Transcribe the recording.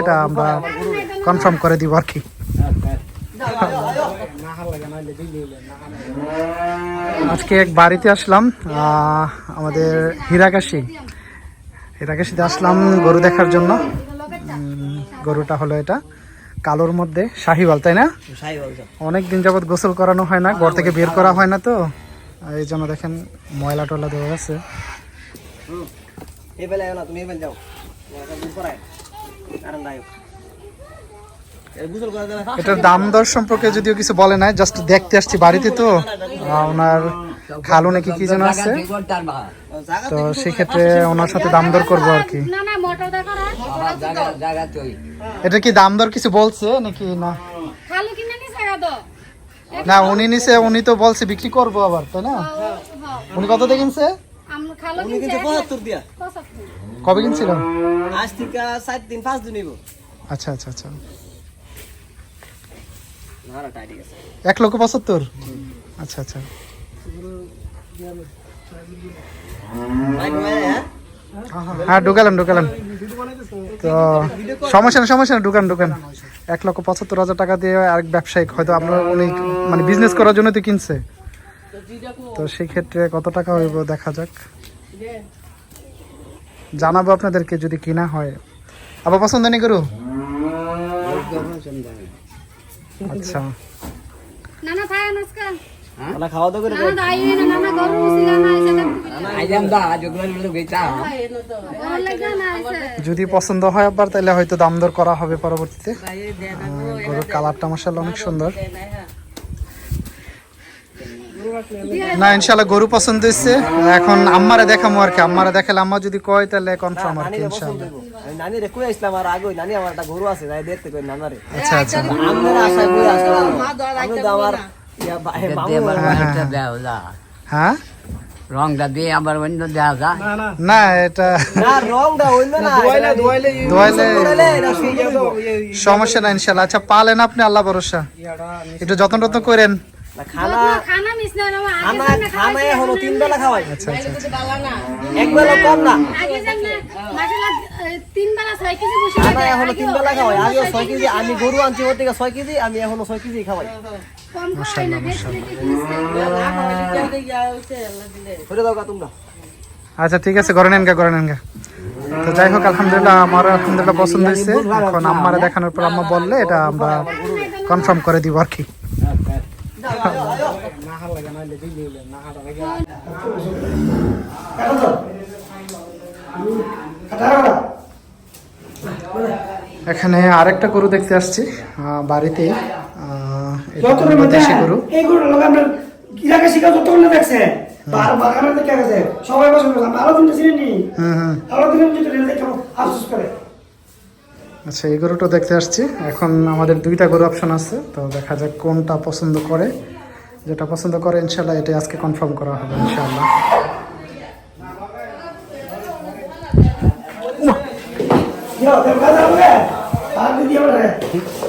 এটা আমরা কনফার্ম করে দিব আর কি। আজকে এক বাড়িতে আসলাম আমাদের হীরাকাশি। হীরাকাশিতে আসলাম গরু দেখার জন্য। গরুটা হলো এটা, কালোর মধ্যে শাহিওয়াল, তাই না? অনেক দিন যাবৎ গোসল করানো হয় না, ঘর থেকে বের করা হয় না তো। এই জন্য দেখেন ময়লা টয়লা দেওয়া আছে। তুমি যাও। এটার দাম দর সম্পর্কে যদিও কিছু বলে নাই জাস্ট দেখতে আসছি বাড়িতে তো। ওনার খালু নাকি কি যেন আছে। তো সেক্ষেত্রে ওনার সাথে দাম দর করব আর কি। এটা কি দাম দর কিছু বলছে নাকি না? নি উনি নিছে উনি তো বলছে বিক্রি করব আবার তাই না? উনি কত দিয়ে কিনছে? কবে কিনছিল আজ থেকে সাত দিন পাঁচ দিন আচ্ছা আচ্ছা আচ্ছা। এক লক্ষ পঁচাত্তর? আচ্ছা আচ্ছা। হ্যাঁ ঢুকালাম ঢুকালাম। তো সমস্যা না সমস্যা না ঢুকান ঢুকান। এক লক্ষ পঁচাত্তর হাজার টাকা দিয়ে আরেক ব্যবসায়িক হয়তো আমরা উনি মানে বিজনেস করার জন্য তো কিনছে। তো সেই ক্ষেত্রে কত টাকা হইব দেখা যাক। জানাব আপনাদেরকে যদি কিনা হয়। আবার পছন্দ নেই করু আচ্ছা। খাওয়া দাওয়া করে এসে যদি পছন্দ হয় আবার তাহলে হয়তো দাম দর করা হবে পরবর্তীতে। গরুর কালারটা মাসাল অনেক সুন্দর। না ইনশাল্লাহ গরু পছন্দ হয়েছে। এখন আম্মারে দেখামো আর কি। আম্মারে দেখালে আম্মা যদি কয় তাহলে কনফার্ম আর কি নানি ইনশাল্লাহ। নানি রে কই আসলাম আর আগে নানি আমার একটা গরু আছে যাই দেখতে কই নানারে। আচ্ছা আচ্ছা। আমরা আশায় বই আসলাম। আমি তো আমার ইয়া বা- মামু দেবারটা দেও হ্যাঁ রংটা দিয়ে আবার অন্য দেওয়া যা। না এটা রংটা। সমস্যা না ইনশাল্লাহ। আচ্ছা পালেন আপনি আল্লাহ ভরসা। একটু যত্ন টত্ন করেন। তিন বেলা খাওয়াই আচ্ছা আচ্ছা আচ্ছা। এক বেলা কম না তিন বেলা ছয় কেজি বসে খানা এখনও তিন বেলা খাওয়াই আগে ছয় কেজি আমি গরু আনছি ওর থেকে ছয় কেজি আমি এখনও ছয় কেজি খাওয়াই আচ্ছা ঠিক আছে করে নেন গা করে নেন গা তো যাই হোক আলহামদুলিল্লাহ আমার আলহামদুলিল্লাহ পছন্দ হয়েছে এখন আম্মারে দেখানোর পর আম্মা বললে এটা আমরা কনফার্ম করে দিব আর কি এখানে আরেকটা গরু দেখতে আসছি বাড়িতে দেশি গরু। এই গরু যতক্ষণ দেখছে দেখে গেছে সবাই করলাম আরও দিনটা চিনি নি। হুম হুম আরও যদি দেখে আফসোস করে। আচ্ছা এই গরুটা দেখতে আসছি। এখন আমাদের দুইটা গরু অপশন আছে তো দেখা যাক কোনটা পছন্দ করে। যেটা পছন্দ করে ইনশাল্লাহ এটা আজকে কনফার্ম করা হবে ইনশাল্লাহ। Yeah, they're going to